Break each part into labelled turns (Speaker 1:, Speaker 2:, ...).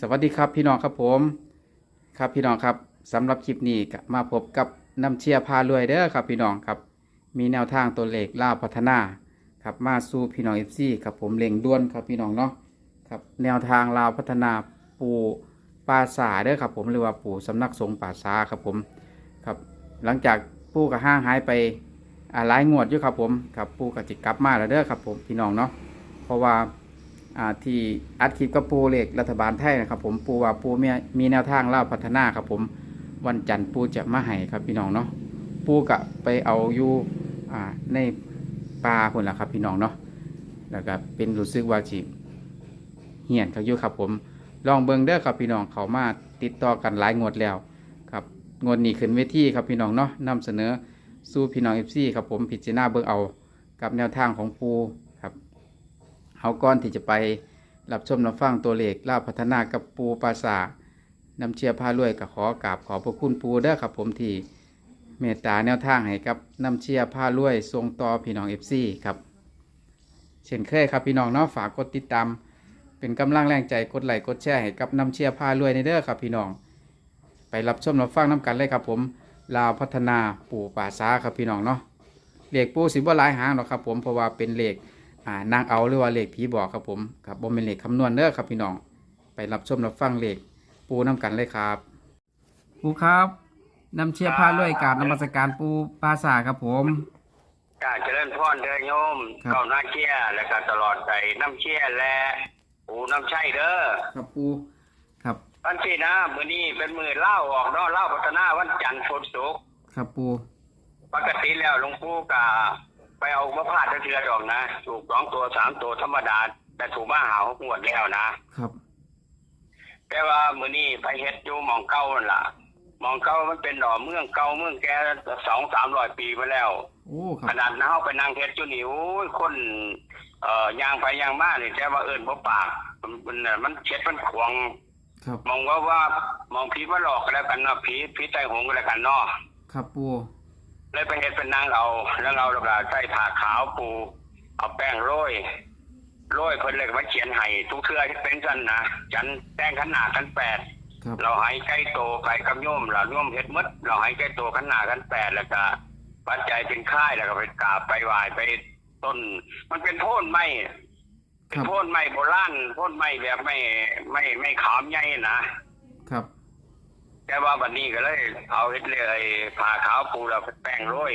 Speaker 1: สวัสดีครับพี่น้องครับผม ครับพี่น้องครับสำหรับคลิปนี้มาพบกับน้ำเชียร์พารวยเด้อครับพี่น้องครับ มีแนวทางตัวเลขล่าพัฒนาครับมาสู่พี่น้องเอฟซีครับผมเล็งด้วนครับพี่น้องเนาะครับแนวทางลาวพัฒนาปู่ปราสาเด้อครับผมหรือว่าปู่สำนักสงฆ์ป่าสาครับผมครับหลังจากปู่กับห้างหายไปอ่าหลายงวดอยู่ครับผมครับปู่กับจิกลับมาแล้วเด้อครับผมพี่น้องเนาะเพราะว่า ที่อัดคลิปกับปูเหล็กรัฐบาลไทยนะครับ ผมปูว่าปูมีมีแนวทางเล่าพัฒนาครับ ผมวันจันทร์ปูจะมาให้ครับพี่น้องเนาะปูกะไปเอาอยู่ในป่าคนละครับ พี่น้องเนาะแล้วก็เป็นรู้สึกว่าจีเหี่ยนเขาอยู่ครับ ผมลองเบิงเด้อครับพี่น้องเขามาติดต่อกันหลายงวดแล้วครับงวดนี้ขึ้นเวทีครับพี่น้องเนาะนำเสนอสู่พี่น้องเอฟซีครับผมพิจารณาเบิงเอากับแนวทางของปู เขาก่อนที่จะไปรับชมรับฟังตัวเลขล่าวพัฒนากับปูปราสาทนำเชียร์พารวยกับขอกราบขอพระคุณปูเด้อครับผมที่เมตตาแนวทางให้กับนำเชียร์พารวยทรงต่อพี่น้องเอฟซีครับเช่นเคยครับพี่น้องเนาะฝากกดติดตาม เป็นกำลังแรงใจกดไลค์กดแชร์ให้กับนำเชียร์พารวยในเด้อครับพี่น้อง ไปรับชมรับฟังน้กันเลยครับผมลาวพัฒนาปู่ป่าซาครับพี่น้องเนาะเลขปูสิบ่หลายหางหรอกครับผมเพราะว่าเป็นเลข อ่านางเอาหรือว่าเลขผีบอกครับผมครับบ่เป็นเลขคำนวณเด้อครับพี่น้องไปรับชมรับฟังเลขปูน้กันเลยครับ ปูครับนำเชียร์พาด้วยการนมัสการปูปราสาทครับผม
Speaker 2: กาเจริญพรเด้อโยม
Speaker 1: ครับ
Speaker 2: เก้าหน้าเชี่ยแล้วก็ตลอดใจน้ำเชี่ยและปูน้ำใช่เด้อ
Speaker 1: ครับปูครับ
Speaker 2: วันที่นะมื้อนี้เป็นมือเล่าออกเนาะเล่าพัฒนาวันจันทร์พุธศุกร์
Speaker 1: ครับปู
Speaker 2: ปกติแล้วหลวงปู่ก็ ไปเอามะพร้าวเทือดอกนะ ถูกสองตัวสามตัวธรรมดา แต่ถูกมาหาหกงวดแล้วนะ
Speaker 1: ครับ
Speaker 2: แต่ว่ามื้อนี้ไปเฮ็ดอยู่หมองเก่านั่นล่ะหมองเก่ามันเป็นดอกเมืองเก่าเมืองแก่สองสามร้อยปีมาแล้ว
Speaker 1: โอ้ค
Speaker 2: ข
Speaker 1: รับ
Speaker 2: นาดน้าเขาไปนั่งเทศจุนี่โอ้ยคน เอ่อย่างไปย่างมาเนี่ยแต่ว่าเอิญบ่ปากมันมันน่ะมันเช็ดมันขวาง
Speaker 1: ครับ
Speaker 2: มองว่าว่ามองผีมาหลอกก็แล้วกันเนาะผีผีไตหงก็แล้วกันเนาะ
Speaker 1: ครับปู
Speaker 2: เลยไปเฮ็ดเป็นนางเอาแล้วเอาแล้วก็ใส่ผ้าขาวปู เอาแป้งโรยโรยเพิ่นเลยก็มาเขียนให้ทุกเทื่อที่เป็นซั่นนะจันแต่งขันหน้าขันแปด
Speaker 1: ครับ
Speaker 2: เราให้ใกล้โตไปกับโยมเราโยมเฮ็ดหมดเราให้ใกล้โตขันหน้าขันแปดแล้วก็ปัจจัยเป็นค่ายแล้วก็ไปกราบไปไหว้ไปต้น มันเป็นโพ่นไม้
Speaker 1: ค
Speaker 2: เป็น
Speaker 1: รับ
Speaker 2: โพ่นไม้โบราณโพ่นไม้แบบไม่ไม่ไม่ขามใหญ่นะครับ แต่ว่าบัดนี้ก็เลยเอาเฮ็ดเลยผ่าขาวปูแล้วแป้งโรย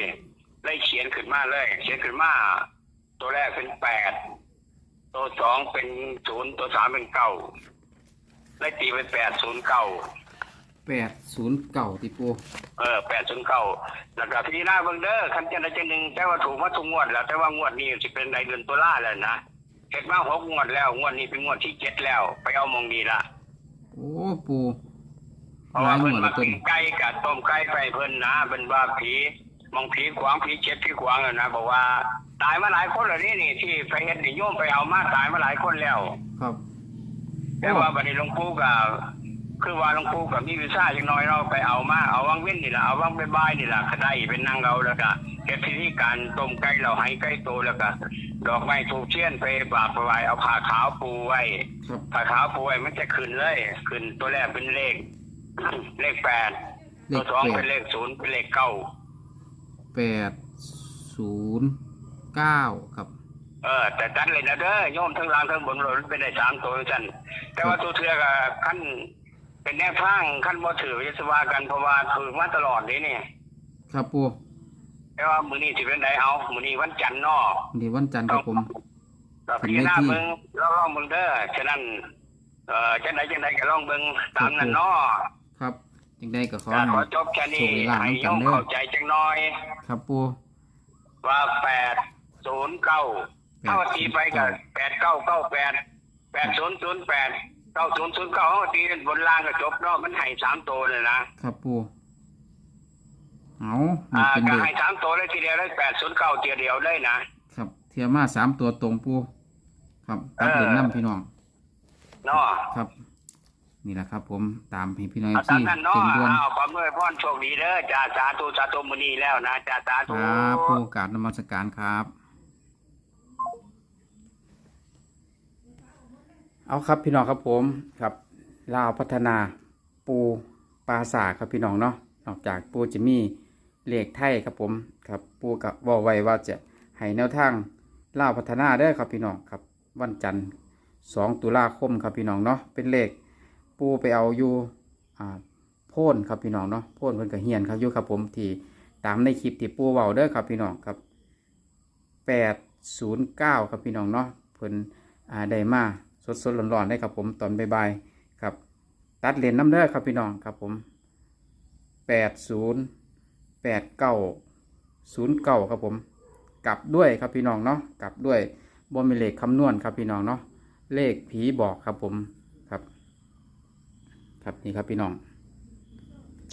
Speaker 2: เลยเขียนขึ้นมาเลย เขียนขึ้นมา ตัวแรกเป็นแปดตัวสองเป็นศูนย์ตัวสามเป็นเก้าเลยตีเป็นแปดศูนย์เก้า
Speaker 1: แปดศูนย์เก่าที่ปู
Speaker 2: เออแปดศูนย์เก้าแล้วก็พี่หน้าเบิ่งเด้อคันเจนได้เจนหนึ่งแต่ว่าถูกมาทุกงวดแล้ว แต่ว่างวดนี้สิเป็นในเดือนตุลาแล้วนะเฮ็ดมาหกงวดแล้วงวดนี้เป็นงวดที่เจ็ดแล้ว ไปเอามองดีละ
Speaker 1: โอ้ปู
Speaker 2: เพราะ
Speaker 1: หลา
Speaker 2: ว่าย
Speaker 1: หม
Speaker 2: เพิ่น
Speaker 1: ดเล
Speaker 2: มาย
Speaker 1: ต้
Speaker 2: กิ
Speaker 1: น
Speaker 2: นไก่กับต้มไก่ไปเพิ่นนะเป็นว่าผีมองผีขวางผีเจ็ดผีขวางอะนะบอกว่า ตายมาหลายคนแล้วนี่นี่ที่ไปเฮ็ดนี่โยมไปเอามาตายมาหลายคนแล้ว
Speaker 1: ครับ
Speaker 2: แต่ว่าบัดนี้หลวงปู่ก็คือว่าหลวงปู่ก็มีวิชาจักหน้อยเราะไปเอามาเอาวังเว้นนี่ล่ะเอาวังบายๆนี่ล่ะก็ได้เป็นนางเอาแล้วก็เฮ็ดพิธีการต้มไก่เราให้ไก่โตแล้วก็ดอกไม้ถูกเทียนไปบาปไปไหว้เอาผ้าขาวปูไว้
Speaker 1: ครับ
Speaker 2: ผ้าขาวปูไว้มันจะขึ้นเลย ขึ้นตัวแรกเป็นเลข เลขแปด
Speaker 1: เล
Speaker 2: ตัว
Speaker 1: ข
Speaker 2: สอง
Speaker 1: แป
Speaker 2: เป็
Speaker 1: ด
Speaker 2: นเลขศูนย์เป็นเลขเก้า
Speaker 1: แปดศูนย์เก้าครับ
Speaker 2: เออ แต่กันเลยนะเด้อโยมทั้งล่างทั้งบนเลยเป็นได้สามตัวจันแต่ว่าตัวเทือกับขั้นเป็นแนวทางขั้นบ่ถือวิศวากันเพราะว่าถือมาตลอดนี่นี่
Speaker 1: ครับปู
Speaker 2: แต่ว่ามื้อนี้สิเป็นไดเอามื้อนี้วันจันทร์เนาะ
Speaker 1: เดี๋ยววันจันทร์ครับผม
Speaker 2: ก็พิจารณาเบิ่งลองลองเบิ่งเด้อฉะนั้นเอ่อจังไดจังไดก็ลองเบิ่งตามนั้นเนาะ
Speaker 1: ครับ จึงได้ก็ขอ
Speaker 2: ก็
Speaker 1: ให้
Speaker 2: ขอจบแค่นี้
Speaker 1: โชคดีลาภ
Speaker 2: ให้โย
Speaker 1: น้ำกัน
Speaker 2: ม
Speaker 1: เด้อ
Speaker 2: เข้าใจจังน้อย
Speaker 1: ครับปู
Speaker 2: ว่าแปดศูนย์เก้าถ้าว่าตีไปก็แปดเก้าเก้าแปดแปดศูนย์ศูนย์แปดเก้าศูนย์ศูนย์เก้าเขาตีบนล่างก็จบเนาะมันให้สามตัวเลยนะครับ
Speaker 1: ปูเอานี่
Speaker 2: อ่า
Speaker 1: เป็น
Speaker 2: ก็
Speaker 1: เด็ก
Speaker 2: ให้สามตัวเลยทีเดียวเลยแปดศูนย์เก้าทีเดียวเลยนะครับ
Speaker 1: เทียมาสามตัวตรงปู ครับตัดเหรียญน้ำพี่น้อง
Speaker 2: เนาะ
Speaker 1: ครับ นี่แหละครับ ผมตามให้พี่น้อง
Speaker 2: เอาตา
Speaker 1: ที่
Speaker 2: มนั้นเนาะ
Speaker 1: เก่งด่วน
Speaker 2: เอาความด้วยพรโชคดีเด้อจ่าสาธุสาธุมุนีแล้วนะจ่าสา
Speaker 1: ค
Speaker 2: ธุ
Speaker 1: รับปูกราบนมัสการครับ เอาครับพี่น้องครับผมครับลาวพัฒนาปูปลาสาครับพี่น้องเนาะนอกจากปูจะมีเลขไทยครับผมครับปูกับบอกไว้ว่าจะให้แนวทางลาวพัฒนาเด้อครับพี่น้องครับ วันจันทร์ 2 ตุลาคมครับพี่น้องเนาะเป็นเลข ปูไปเอาอยู่อ่าโพ่นครับพี่น้องเนาะโพ่นเพิ่นก็เฮียนครับอยู่ครับผมที่ตามในคลิปที่ปูเว้าเด้อครับพี่น้องครับ809ครับพี่น้องเนาะเพิ่นอ่าได้มาสดๆร้อนๆได้ครับผมตอนบ่ายๆครับ ตัดเลนน้ำเด้อครับพี่น้องครับผม80 89 09ครับผม กลับด้วยครับพี่น้องเนาะกลับด้วยบ่มีเลขคำนวณครับพี่น้องเนาะเลขผีบอกครับผม ครับนี่ครับพี่น้อง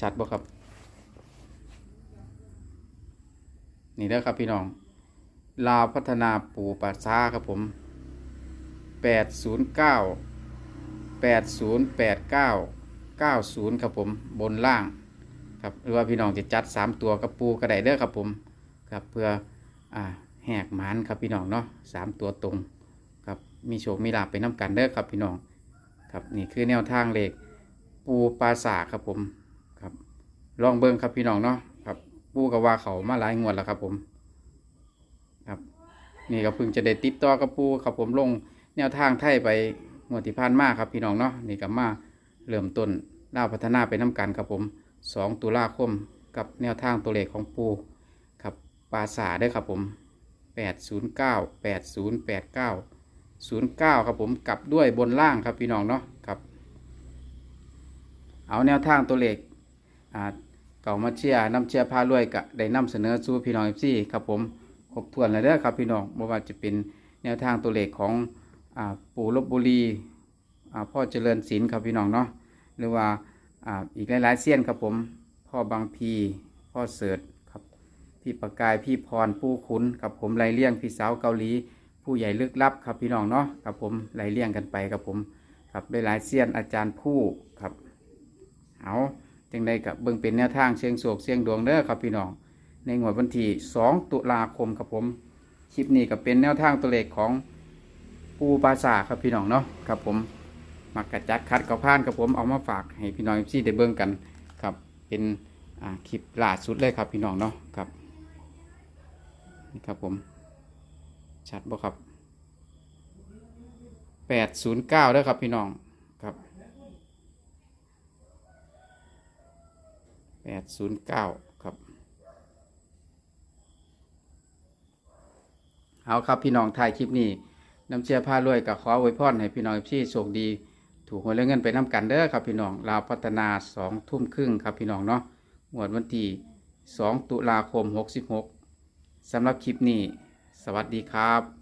Speaker 1: ชัดบ่ครับ นี่เด้อครับพี่น้อง ลาวพัฒนาปูป่ปัสซาครับผม809 8089 90ครับผมบนล่างครับหรือว่าพี่น้องจะจัด3ตัวกับปูกระไดเด้อครับผมครับเพื่ออ่าแหกหมานครับพี่น้องเนาะสามตัวตรงครับมีโชคมีลาภไปน้ำกันเด้อครับพี่น้องครับนี่คือแนวทางเลข ปูปลาสาครับผมครับ ลองเบิ้งครับพี่น้องเนาะครับปูกับว่าเขามาหลายงวดแล้วครับผม ครับ นี่ก็เพิ่งจะได้ติดต่อกับปูครับผมลงแนวทางไทยไปงวดที่ผ่านมาครับพี่น้องเนาะนี่ก็มาเริ่มต้นล่าพัฒนาไปน้กันครับผม2ตุลาคมกับแนวทางตัวเลขของปูครับปลาสาด้วยครับผม809 8089 09ครับผมกลับด้วยบนล่างครับพี่น้องเนาะครับ เอาแนวทางตัวเลขอ่าเก่ามาเชียร์น้ำเชียร์พารวยกะได้นำเสนอสู่พี่น้องเอฟซีครับผมครบถ้วนแล้วเด้อครับพี่น้องไม่ว่าจะเป็นแนวทางตัวเลขของอ่าปู่ลบบุรีอ่าพ่อเจริญศิลป์ครับพี่น้องเนาะหรือว่าอ่าอีกหลายๆเซียนครับผมพ่อบางพีพ่อเสิร์ตครับพี่ประกายพี่พรผู้ขุนครับผมไล่เลี่ยงพี่สาวเกาหลี ผู้ใหญ่ลึกลับครับพี่น้องเนาะครับผมไล่เลี่ยงกันไปครับผมครับหลายๆเซียนอาจารย์ผู้ครับ เอาจังใดกับเบิ่งเป็นแนวทางเชียงโศกเชียงดวงเด้อครับพี่น้อง ในงวดวันที่ 2 ตุลาคมครับผม คลิปนี้ก็เป็นแนวทางตัวเลขของปูปลาสาครับพี่น้องเนาะครับผมมักกระจัดคัดกระพานครับผมเอามาฝากให้พี่น้องซี่ได้เบิ่งกันครับเป็นคลิปล่าสุดเลยครับพี่น้องเนาะครับนี่ครับผมชัดบ่ครับ809ด้อครับพี่น้อง ครับ809ครับ เอาครับพี่น้องถ่ายคลิปนี้น้ำเชียร์ผ้ารวยกับขออวยพรให้พี่น้องที่โชคดี ถูกหวยและเงินไปน้ำกันเด้อครับพี่น้องลาวพัฒนาสองทุ่มครึ่งครับพี่น้องเนาะหมวดวันที่2ตุลาคม66สำหรับคลิปนี้ สวัสดีครับ